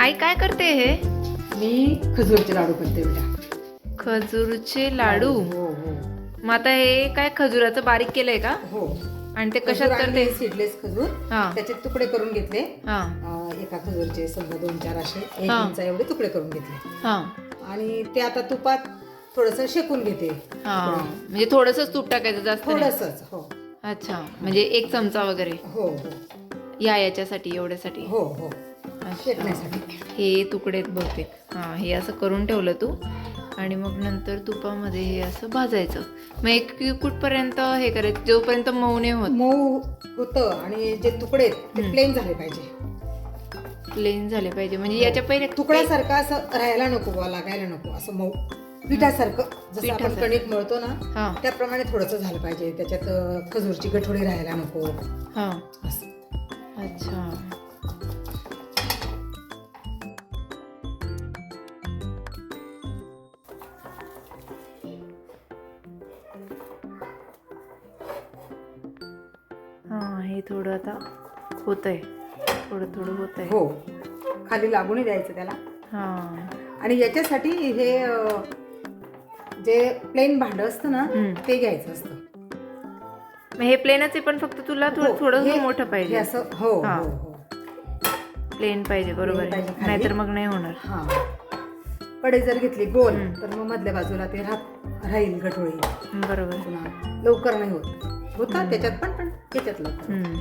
आई काय करते हे? मी खजूरचे लाडू करते बेटा. खजूरचे लाडू? हो हो मग आता हे काय खजूराचं बारीक केलंय का? हो. आणि ते कशात करते? सीडलेस खजूर. हा. त्याचे तुकडे करून घेतले. हा. एका खजूरचे समजा दोन चार असे एक हा. इंच एवढे तुकडे करून घेतले. हा. आणि ते आता तुपात थोडस शेकून घेते. हा. म्हणजे थोडंसंच तूप टाकायचं जास्त नाही. थोडसच हो. अच्छा. म्हणजे एक चमचा वगैरे? हो हो. या याच्यासाठी एवढ्यासाठी? हो हो. हे तुकडे आहेत बहुतेक. हा हे असं करून ठेवलं तू. आणि मग नंतर तुपामध्ये हे असं भाजायचं. मग एक कुठपर्यंत हे करायचं? जोपर्यंत मऊ नाही होत. मऊ होतं आणि जे तुकडे ते. प्लेन झाले पाहिजे. प्लेन झाले पाहिजे. म्हणजे याच्या पहिले तुकड्यासारखं असं राहायला नको लागायला नको. असं मऊ. पिठासारखं जसं आपण पिठासारखं. कणिक मळतो ना हा. त्याप्रमाणे थोडंसं झालं पाहिजे. त्याच्यात अं, खजूरची गठोडी राहायला नको. हा. असं. अच्छा. हा हे थोडं आता होत आहे थोडं थोडं होत आहे हो. खाली लागूनही द्यायचं त्याला. हा. आणि याच्यासाठी हे अं, जे प्लेन भांड असतं ना. ते घ्यायचं असतं. मग हे प्लेनच आहे पण फक्त तुला हो, थोडं थोडं हे- मोठं हे पाहिजे. असं हो हा. हो हो. प्लेन पाहिजे बरोबर पाहिजे खाली. नाहीतर मग नाही होणार. हा. कडे जर घेतली गोल. तर मग मधल्या बाजूला ते राह राहील गठोळी. बरोबर. पुन्हा लवकर नाही होत. होतात त्याच्यात पण पण त्याच्यात लवकर. हम्म.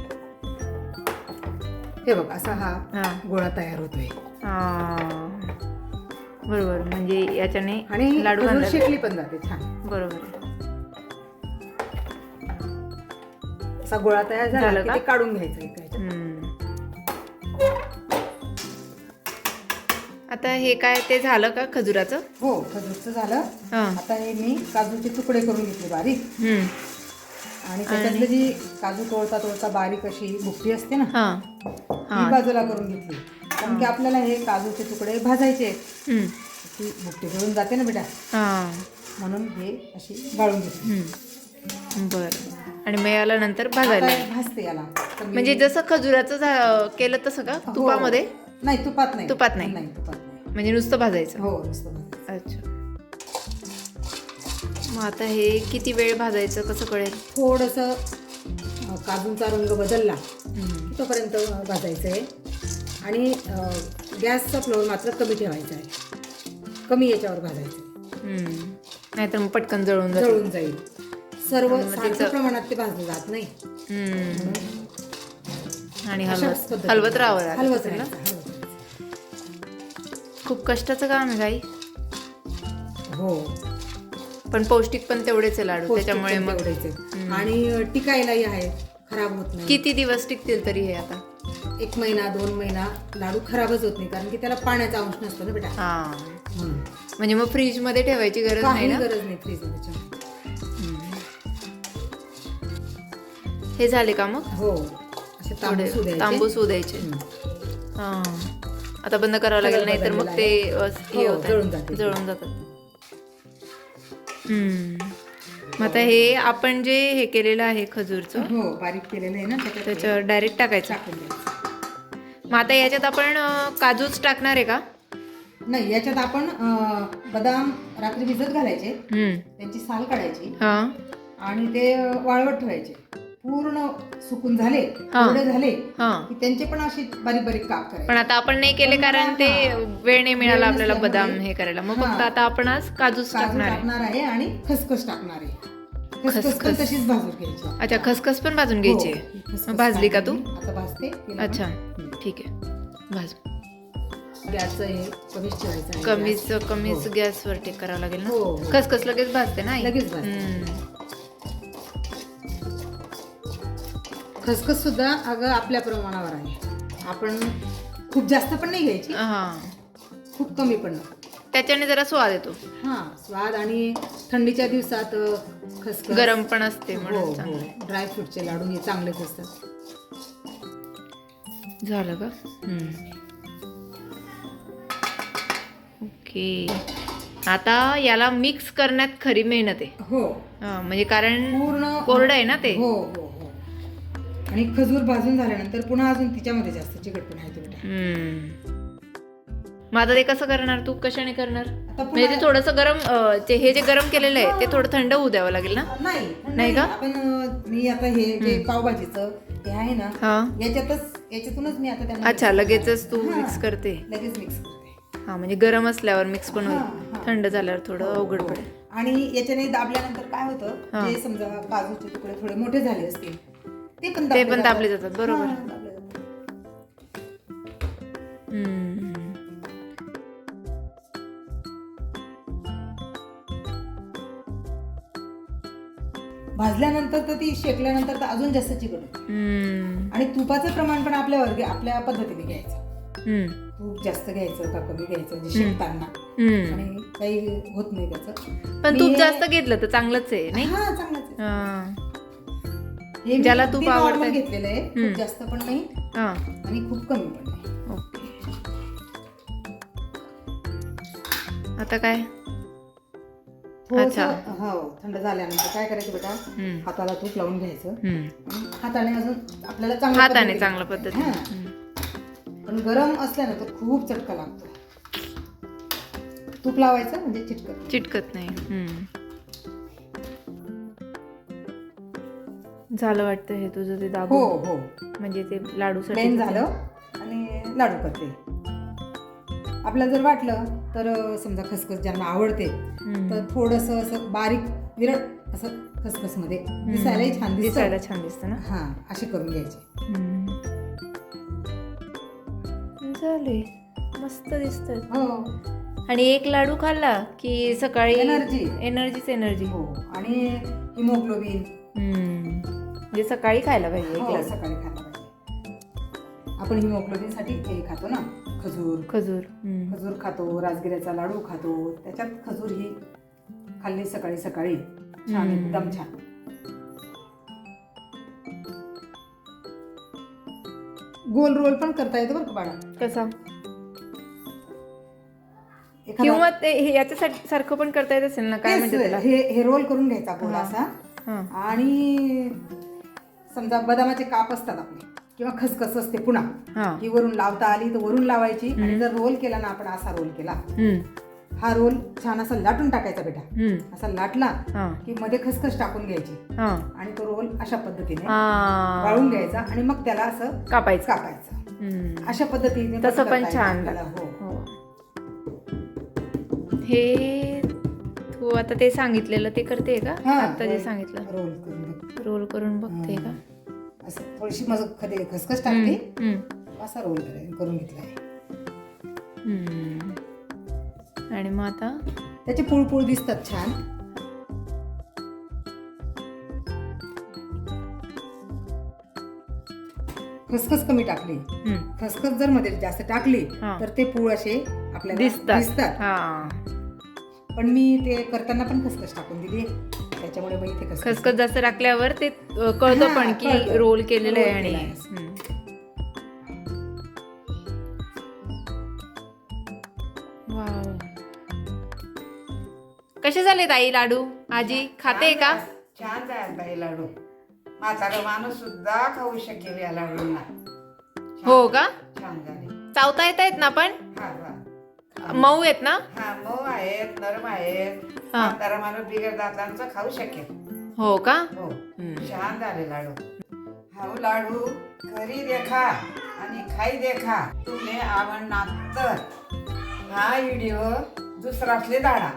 हे बघ असा हा गोळा तयार होतोय. बरोबर. म्हणजे याच्याने आणि लाडू शेकली पण जाते छान. बरोबर. असा गोळा तयार झाला का? ते काढून घ्यायचं आता हे काय ते झालं का खजुराचं? हो खजूरचं झालं. हा. आता हे मी काजूचे तुकडे करून घेतले बारीक. हम्म. आणि त्याच्यातली जी काजू तोळता तोळता बारीक अशी भुकटी असते ना हा. ती हा. बाजूला करून घेतली. कारण की आपल्याला हे काजूचे तुकडे भाजायचे आहेत. हम्म. ती भुकटी करून जाते ना बेटा. हा. म्हणून हे अशी गाळून घेतली. हम्म. बरं. आणि मग याला नंतर भाजायला आता भाजते याला. तर मी- म्हणजे जसं खजुराचं झा- केलं तसं का? हो. तुपामध्ये? नाही तुपात नाही. तुपात नाही. नाही तुपात नाही म्हणजे नुसतं भाजायचं हो नुसतं भाजायचं. अच्छा मग आता हे किती वेळ भाजायचं कसं कळेल थोडंसं अं, काजूंचा रंग बदलला हम्म. तोपर्यंत भाजायचं आहे आणि अं, गॅसचा फ्लोअर मात्र कमी ठेवायचा आहे कमी याच्यावर भाजायचं आहे. हम्म. नाहीतर मग पटकन जळून जातं जळून जाईल सर्व आणि मग सारख्या त्याचं- प्रमाणात ते भाजलं जात नाही हम्म. आणि अशाच हलवत पद्धतीने हलवत राहावं हलवत राहायचं. खूप कष्टाचं काम आहे काही हो. पण पौष्टिक पण तेवढेच आहे लाडू त्याच्यामुळे मग. हम्म. आणि टिकायलाही आहे खराब होत नाही. किती दिवस टिकतील तरी हे आता? एक महिना दोन महिना लाडू खराबच होत नाही कारण की त्याला पाण्याचा अंश नसतो ना बेटा. हा. म्हणजे मग फ्रीजमध्ये ठेवायची गरज नाही काही ना? गरज नाही फ्रीज हम्म. हे झाले का मग? हो. असे थोडे तांबूस उद्यायचे. तांबूस उद्यायचे. हम्म. हा. आता बंद करावं लागेल नाही तर मग ते हे हो, होत. जळून जाते. जळून जातात. हम्म. मग आता हे आपण जे हे केलेलं आहे खजूरचं हो बारीक केलेलं आहे ना त्याच्यावर डायरेक्ट टाकायचं. मग आता याच्यात आपण काजूच टाकणार आहे का? नाही याच्यात आपण बदाम रात्री भिजत घालायचे. त्यांची साल काढायची. हा. आणि ते अं, वाळवट ठेवायचे. पूर्ण सुकून झाले हा. कोरडे झाले हा की त्यांचे पण असे बारीक बारीक काप करायचे पण आता आपण नाही केले कारण ते. वेळ नाही मिळाला आपल्याला बदाम हे करायला मग. फक्त आता आपण आज काजूच काजू टाकणार आहे टाकणार आहे आणि खसखस टाकणार आहे खसखस पण खसखस. तशीच भाजून घ्यायची अच्छा खसखस पण भाजून घ्यायची हो, आहे ही खसखस मग भाजली का तू टाकली. आता भाजते तिला. अच्छा. ठीक आहे भाज गॅसचं हे कमीच ठेवायचं आहे कमीच हो. गॅसवर टेक करावं लागेल ना हो. खसखस लगेच भाजते ना आई? लगेच भाजते. हम्म. खसखस सुद्धा अगं आपल्या प्रमाणावर आहे. आपण खूप जास्त पण नाही घ्यायची. हा. खूप कमी पण नको. त्याच्याने जरा स्वाद येतो. हा स्वाद आणि थंडीच्या दिवसात अ, खसखस. गरम पण असते हो म्हणून हो. चांगलं. ड्रायफ्रूटचे लाडू हे चांगलेच असतात झालं का? ओके. आता याला मिक्स करण्यात खरी मेहनत आहे. हो. हा, म्हणजे कारण पूर्ण कोरडं आहे ना ते? हो हो. आणि खजूर भाजून झाल्यानंतर पुन्हा अजून तिच्यामध्ये जास्त चिकटपणा येतो बेटा हम्म. मग आता ते कसं करणार? तू कशाने करणार? आता म्हणजे ते पुन्हा- थोडंसं गरम अं, ते हे जे गरम केलेलं आहे ते थोडं थंड होऊ द्यावं लागेल ना? नाही नाही का? आपण अं, मी आता हे जे पावभाजीचं हे आहे ना हा. याच्यातच याच्यातूनच मी आता त्यांना अच्छा लगेचच तू हा. मिक्स करते. लगेच मिक्स करते. हा म्हणजे गरम असल्यावर मिक्स पण हा, होईल. हा. थंड झाल्यावर थोडं अवघड पडेल. आणि याच्याने दाबल्यानंतर काय हा. होतं जे समजा काजूचे तुकडे थोडे मोठे झाले असतील ते पण ते पण दाबले जातात, बरोबर. हम्म. भाजल्यानंतर तर ती शेकल्यानंतर तर अजून जास्त चिकट होते. हम्म. आणि तुपाचं प्रमाण पण आपल्यावर घे- आपल्या पद्धतीने घ्यायचं हम्म. तूप जास्त घ्यायचं का कमी घ्यायचं म्हणजे शेकताना हम्म. आणि काही होत नाही त्याचं पण मी तूप हे- जास्त घेतलं तर चांगलंच आहे नाही हा चांगलंच आहे. हा. हे ज्याला तूप आवडतंय. घेतलेलं आहे. खूप जास्त पण नाही हा. आणि खूप कमी पण नाही. ओके. आता काय? अच्छा. हो थंड झाल्यानंतर काय करायचं बेटा. हाताला तूप लावून घ्यायचं. हाताने अजून आपल्याला चांगल्या हाताने हा. हम्म. पण गरम असल्यानं तर खूप चटका लागतो. तूप लावायचं म्हणजे चिटकत चिटकत नाही. झालं वाटतं हे तुझं ते हो दाबून? हो म्हणजे ते लाडू प्लेन झालं आणि लाडू करते. आपल्याला जर वाटलं तर समजा खसखस ज्यांना आवडते तर थोडस असं बारीक विरळ असं खसखसमध्ये दिसायलाही छान दिसायला दिसत छान दिसतं ना? हा असे करून घ्यायचे. हम्म. झाले. मस्त दिसत हो. आणि एक लाडू खाल्ला की सकाळी Energy. एनर्जीच एनर्जी. हो आणि हिमोग्लोबिन. म्हणजे सकाळी खायला पाहिजे हो सकाळी खायला पाहिजे. आपण हिमोग्लोबिनसाठी हे खातो ना खजूर. खजूर. हम्म. खजूर खातो राजगिऱ्याचा लाडू खातो. त्याच्यात खजूर ही खाल्ली सकाळी सकाळी. छान हम्म. एकदम छान. गोल रोल पण करता येतो बरं का बाळा? कसा? एखादा- किंवा ते हे याच्यासाठी सारखं पण करता येत असेल ना काय तेच म्हणजे त्याला? हे हे रोल करून घ्यायचा गोल हा. असा. हा. आणि समजा बदामाचे काप असतात आपले किंवा खसखस असते पुन्हा हा वरून लावता आली तर वरून लावायची आणि जर रोल केला ना आपण असा रोल केला. हा रोल छान असा लाटून टाकायचा बेटा. असा लाटला की मध्ये खसखस टाकून घ्यायची हा आणि तो रोल अशा पद्धतीने. वाळून घ्यायचा आणि मग त्याला असं कापायचं कापायचं. अशा पद्धतीने तसं पण छान. हो हो. हे तू आता ते सांगितलेलं ते करते का आता जे सांगितलं रोल करून. रोल करून बघते का असं थोडीशी मग खदे खसखस टाकली. असा रोल करून घेतलाय. हम्म. आणि मग आता? त्याचे पुळपुळ दिसतात छान. खसखस कमी टाकली. खसखस जर मध्ये जास्त टाकली. तर ते पूळ असे आपल्याला दिसतात. हा. पण मी ते करताना पण खसखस टाकून दिली. त्याच्यामुळे मग इथे खसखस जास्त टाकल्यावर ते कळतं पण की. रोल केलेलं आहे आणि. कसे झाले ताई लाडू? आजी खाते का? छान बाई लाडू. म्हातारा माणूस सुद्धा खाऊ शकेल या लाडूंना. हो का? छान झाले. चावता येत आहेत ना पण? मऊ आहेत ना? आहेत नरम आहेत. हा. म्हातारा माणूस बिगर दातांचं खाऊ शकेल. हो का? हो. हम्म. छान झाले लाडू. हा लाडू घरी देखा आणि खाई देखा. तुम्ही आवडणार तर हा व्हिडिओ दुसरासले दाडा.